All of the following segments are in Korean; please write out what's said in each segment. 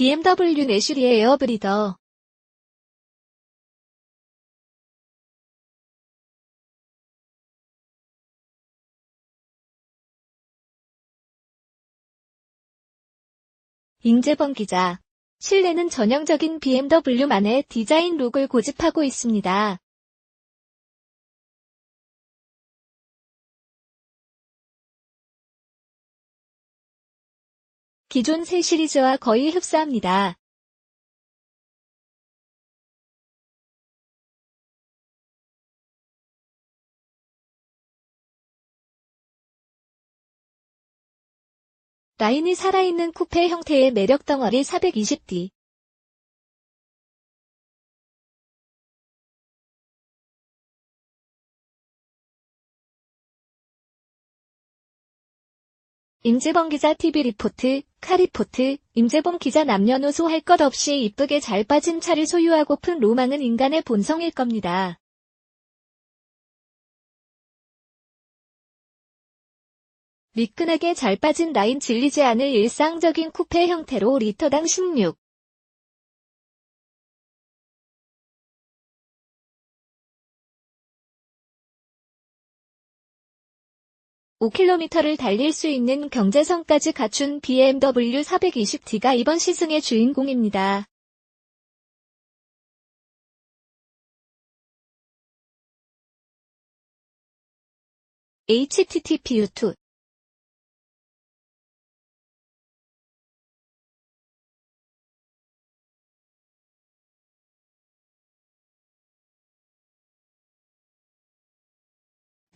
BMW 내슈리 에어브리더 임재범 기자. 실내는 전형적인 BMW만의 디자인 룩을 고집하고 있습니다. 기존 새 시리즈와 거의 흡사합니다. 라인이 살아있는 쿠페 형태의 매력 덩어리 420D. 임재범 기자 TV 리포트, 카리포트, 임재범 기자 남녀노소 할 것 없이 이쁘게 잘 빠진 차를 소유하고픈 로망은 인간의 본성일 겁니다. 미끈하게 잘 빠진 라인 질리지 않을 일상적인 쿠페 형태로 리터당 16. 5km를 달릴 수 있는 경제성까지 갖춘 BMW 420D가 이번 시승의 주인공입니다. HTTPU2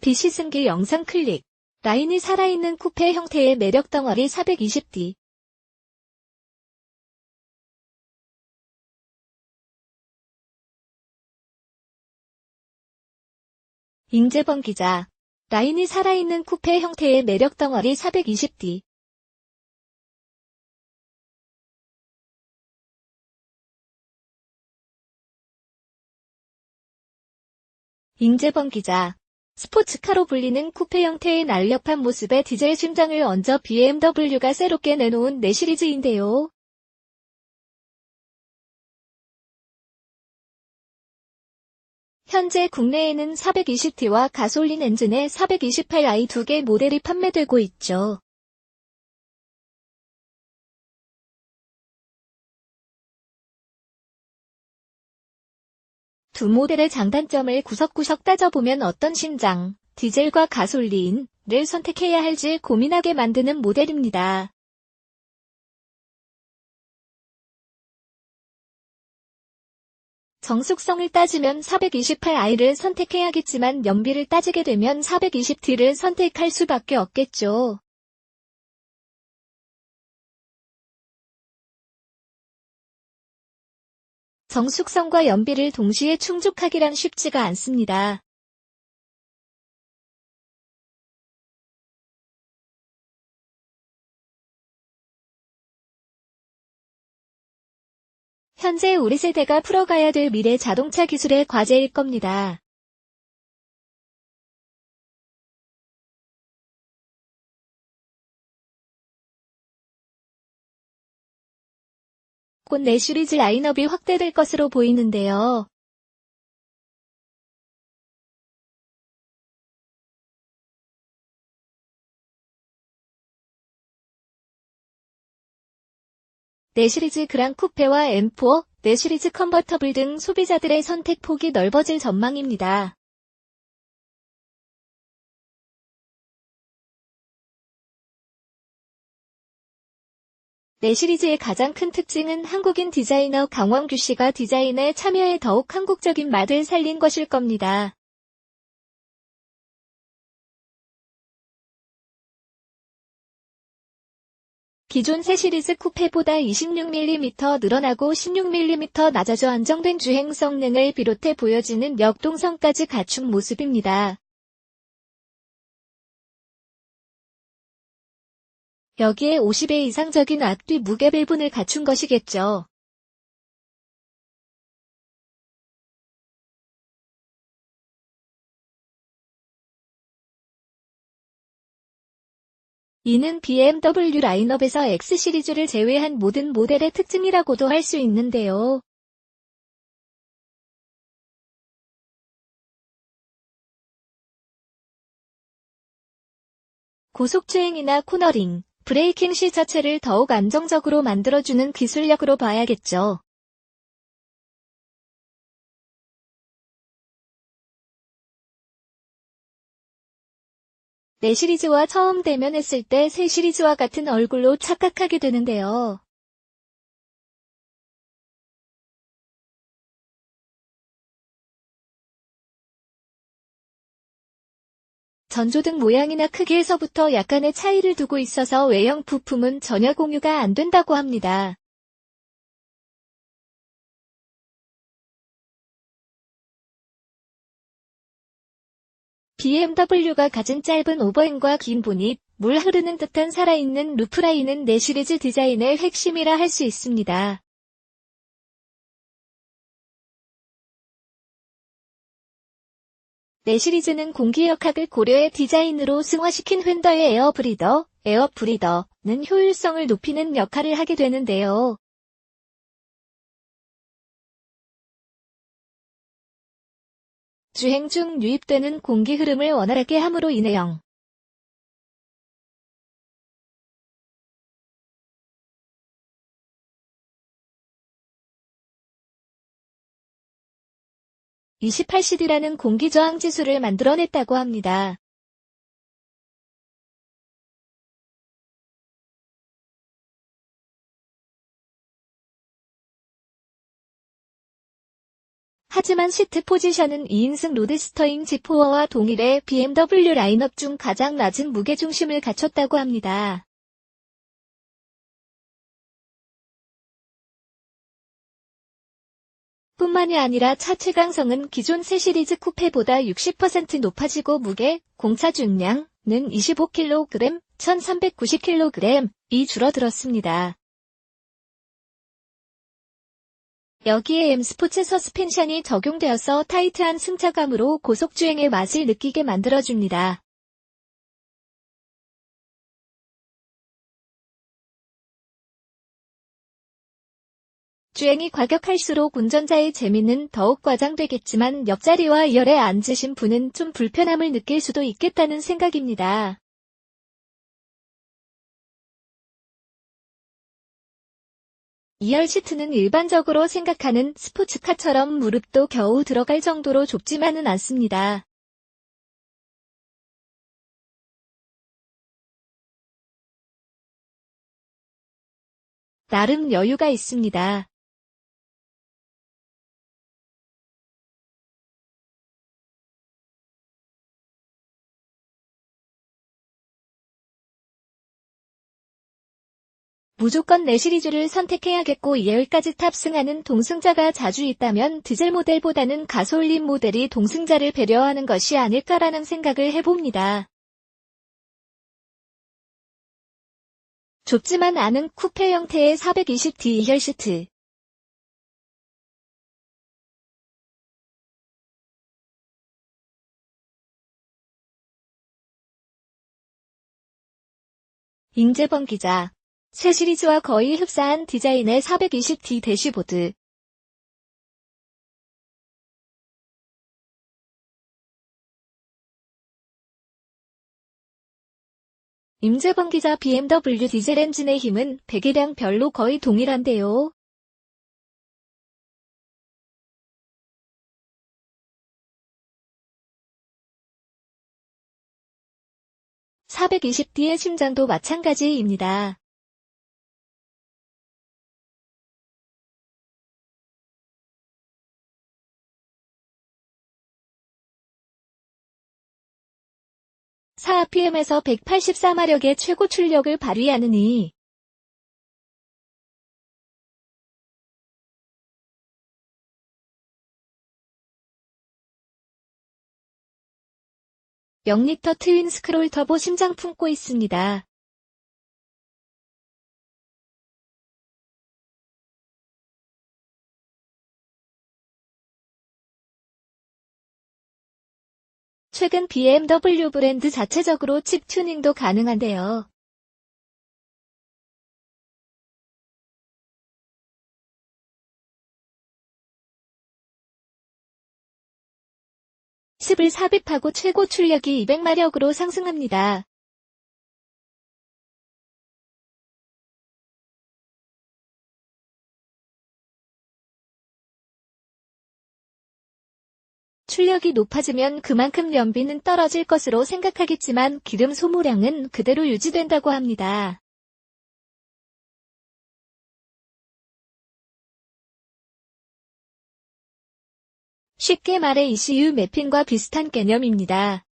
비시승기 영상 클릭 라인이 살아있는 쿠페 형태의 매력 덩어리 420D. 임재범 기자. 라인이 살아있는 쿠페 형태의 매력 덩어리 420D. 임재범 기자. 스포츠카로 불리는 쿠페 형태의 날렵한 모습에 디젤 심장을 얹어 BMW가 새롭게 내놓은 내 시리즈인데요. 현재 국내에는 420T와 가솔린 엔진의 428i 두 개 모델이 판매되고 있죠. 두 모델의 장단점을 구석구석 따져보면 어떤 심장, 디젤과 가솔린을 선택해야 할지 고민하게 만드는 모델입니다. 정숙성을 따지면 428i를 선택해야겠지만 연비를 따지게 되면 420T를 선택할 수밖에 없겠죠. 정숙성과 연비를 동시에 충족하기란 쉽지가 않습니다. 현재 우리 세대가 풀어가야 될 미래 자동차 기술의 과제일 겁니다. 곧내 시리즈 라인업이 확대될 것으로 보이는데요. 내 시리즈 그랑 쿠페와 M4, 내 시리즈 컨버터블 등 소비자들의 선택 폭이 넓어질 전망입니다. 내 시리즈의 가장 큰 특징은 한국인 디자이너 강원규 씨가 디자인에 참여해 더욱 한국적인 맛을 살린 것일 겁니다. 기존 새 시리즈 쿠페보다 26mm 늘어나고 16mm 낮아져 안정된 주행 성능을 비롯해 보여지는 역동성까지 갖춘 모습입니다. 여기에 50의 이상적인 앞뒤 무게 배분을 갖춘 것이겠죠. 이는 BMW 라인업에서 X 시리즈를 제외한 모든 모델의 특징이라고도 할 수 있는데요. 고속주행이나 코너링, 브레이킹 시 자체를 더욱 안정적으로 만들어주는 기술력으로 봐야겠죠. 내 시리즈와 처음 대면했을 때 새 시리즈와 같은 얼굴로 착각하게 되는데요. 전조등 모양이나 크기에서부터 약간의 차이를 두고 있어서 외형 부품은 전혀 공유가 안 된다고 합니다. BMW가 가진 짧은 오버행과 긴 보닛, 물 흐르는 듯한 살아있는 루프라인은 내 시리즈 디자인의 핵심이라 할 수 있습니다. 내 시리즈는 공기역학을 고려해 디자인으로 승화시킨 휀더의 에어브리더, 에어브리더는 효율성을 높이는 역할을 하게 되는데요. 주행 중 유입되는 공기 흐름을 원활하게 함으로 인해 영. (28CD라는) 공기저항 지수를 만들어냈다고 합니다. 하지만 시트 포지션은 2인승 로드스터인 G4와 동일해 BMW 라인업 중 가장 낮은 무게중심을 갖췄다고 합니다. 뿐만이 아니라 차 최강성은 기존 새 시리즈 쿠페보다 60% 높아지고 무게, 공차 중량은 25kg, 1390kg이 줄어들었습니다. 여기에 M 스포츠 서스펜션이 적용되어서 타이트한 승차감으로 고속주행의 맛을 느끼게 만들어줍니다. 주행이 과격할수록 운전자의 재미는 더욱 과장되겠지만 옆자리와 2열에 앉으신 분은 좀 불편함을 느낄 수도 있겠다는 생각입니다. 2열 시트는 일반적으로 생각하는 스포츠카처럼 무릎도 겨우 들어갈 정도로 좁지만은 않습니다. 나름 여유가 있습니다. 무조건 내 시리즈를 선택해야겠고 2열까지 탑승하는 동승자가 자주 있다면 디젤 모델보다는 가솔린 모델이 동승자를 배려하는 것이 아닐까라는 생각을 해봅니다. 좁지만 않은 쿠페 형태의 420D 2열 시트. 임재범 기자 새 시리즈와 거의 흡사한 디자인의 420D 대시보드. 임재범 기자 BMW 디젤 엔진의 힘은 배기량 별로 거의 동일한데요. 420D의 심장도 마찬가지입니다. 사 p m 에서 184마력의 최고 출력을 발휘하느니 (0리터) 트윈 스크롤 터보 심장 품고 있습니다. ' 최근 BMW 브랜드 자체적으로 칩 튜닝도 가능한데요. 칩을 삽입하고 최고 출력이 200마력으로 상승합니다. 출력이 높아지면 그만큼 연비는 떨어질 것으로 생각하겠지만 기름 소모량은 그대로 유지된다고 합니다. 쉽게 말해 ECU 매핑과 비슷한 개념입니다.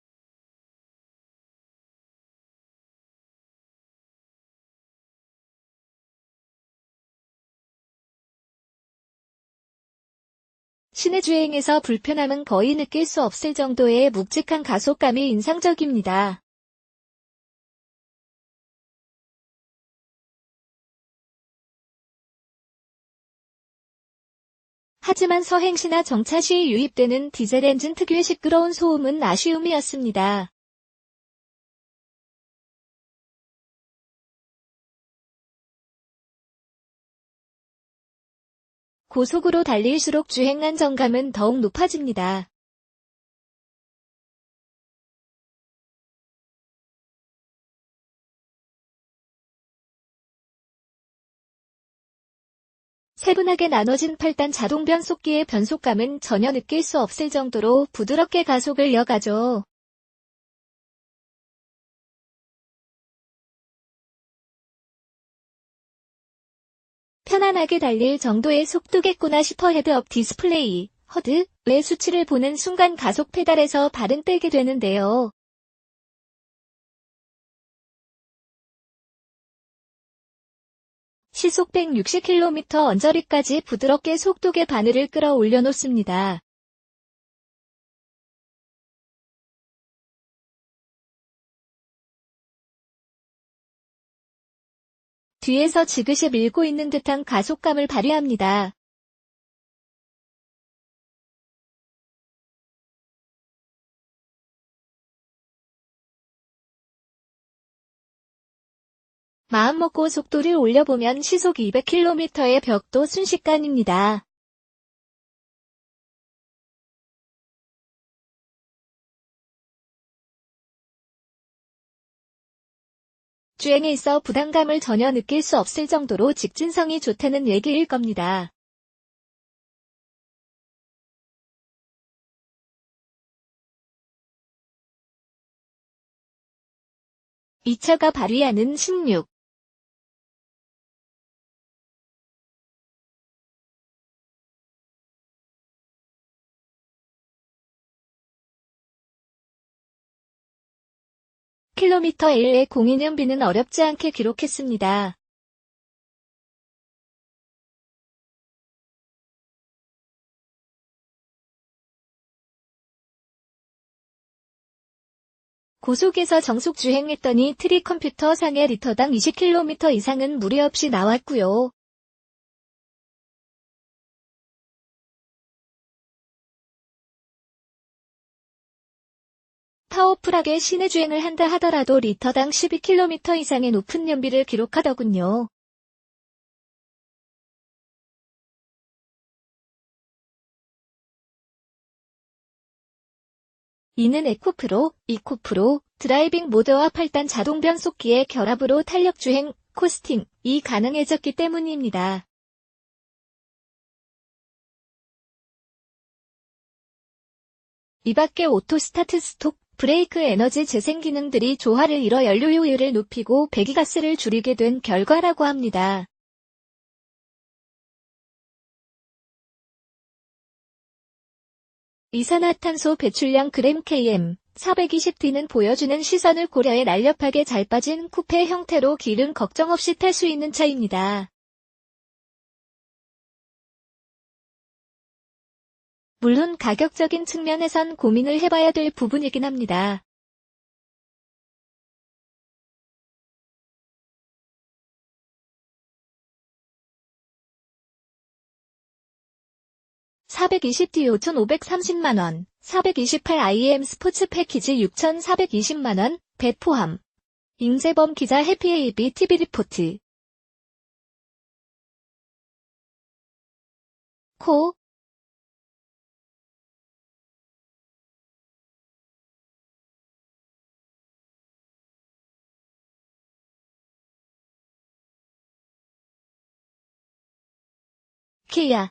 시내 주행에서 불편함은 거의 느낄 수 없을 정도의 묵직한 가속감이 인상적입니다. 하지만 서행 시나 정차 시 유입되는 디젤 엔진 특유의 시끄러운 소음은 아쉬움이었습니다. 고속으로 달릴수록 주행 안정감은 더욱 높아집니다. 세분하게 나눠진 8단 자동 변속기의 변속감은 전혀 느낄 수 없을 정도로 부드럽게 가속을 이어가죠. 편안하게 달릴 정도의 속도겠구나 싶어 헤드업 디스플레이, 허드, 의 수치를 보는 순간 가속 페달에서 발은 떼게 되는데요. 시속 160km 언저리까지 부드럽게 속도계 바늘을 끌어 올려 놓습니다. 뒤에서 지그시 밀고 있는 듯한 가속감을 발휘합니다. 마음먹고 속도를 올려보면 시속 200km의 벽도 순식간입니다. 주행에 있어 부담감을 전혀 느낄 수 없을 정도로 직진성이 좋다는 얘기일 겁니다. 이 차가 발휘하는 16, 킬로미터 L의 공인연비는 어렵지 않게 기록했습니다. 고속에서 정속 주행했더니 트리 컴퓨터 상의 리터당 20km 이상은 무리 없이 나왔고요. 파워풀하게 시내 주행을 한다 하더라도 리터당 12km 이상의 높은 연비를 기록하더군요. 이는 에코프로, 이코프로, 드라이빙 모드와 8단 자동 변속기의 결합으로 탄력 주행, 코스팅 이 가능해졌기 때문입니다. 이 밖에 오토 스타트 스톱, 브레이크 에너지 재생 기능들이 조화를 이뤄 연료 효율을 높이고 배기가스를 줄이게 된 결과라고 합니다. 이산화탄소 배출량 그램 km 420D는 보여주는 시선을 고려해 날렵하게 잘 빠진 쿠페 형태로 기름 걱정 없이 탈 수 있는 차입니다. 물론 가격적인 측면에선 고민을 해봐야 될 부분이긴 합니다. (420D) 5,530만원, 428IM 스포츠 패키지 6,420만원, 배 포함. 임재범 기자 해피에이비 TV 리포트. 코, 키야